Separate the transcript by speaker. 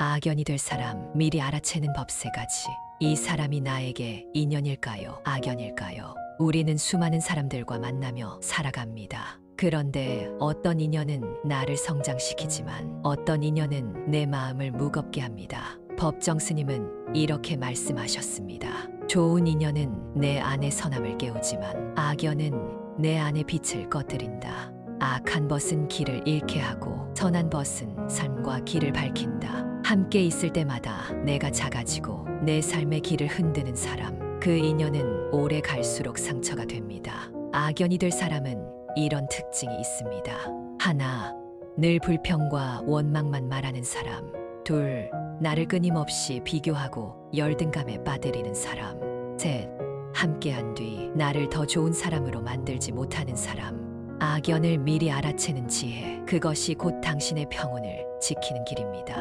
Speaker 1: 악연이 될 사람 미리 알아채는 법세가지. 이 사람이 나에게 인연일까요? 악연일까요? 우리는 수많은 사람들과 만나며 살아갑니다. 그런데 어떤 인연은 나를 성장시키지만 어떤 인연은 내 마음을 무겁게 합니다. 법정 스님은 이렇게 말씀하셨습니다. 좋은 인연은 내 안의 선함을 깨우지만 악연은 내 안의 빛을 꺼뜨린다. 악한 벗은 길을 잃게 하고 선한 벗은 삶과 길을 밝힌다. 함께 있을 때마다 내가 작아지고 내 삶의 길을 흔드는 사람. 그 인연은 오래 갈수록 상처가 됩니다. 악연이 될 사람은 이런 특징이 있습니다. 하나, 늘 불평과 원망만 말하는 사람. 둘, 나를 끊임없이 비교하고 열등감에 빠뜨리는 사람. 셋, 함께한 뒤 나를 더 좋은 사람으로 만들지 못하는 사람. 악연을 미리 알아채는 지혜. 그것이 곧 당신의 평온을 지키는 길입니다.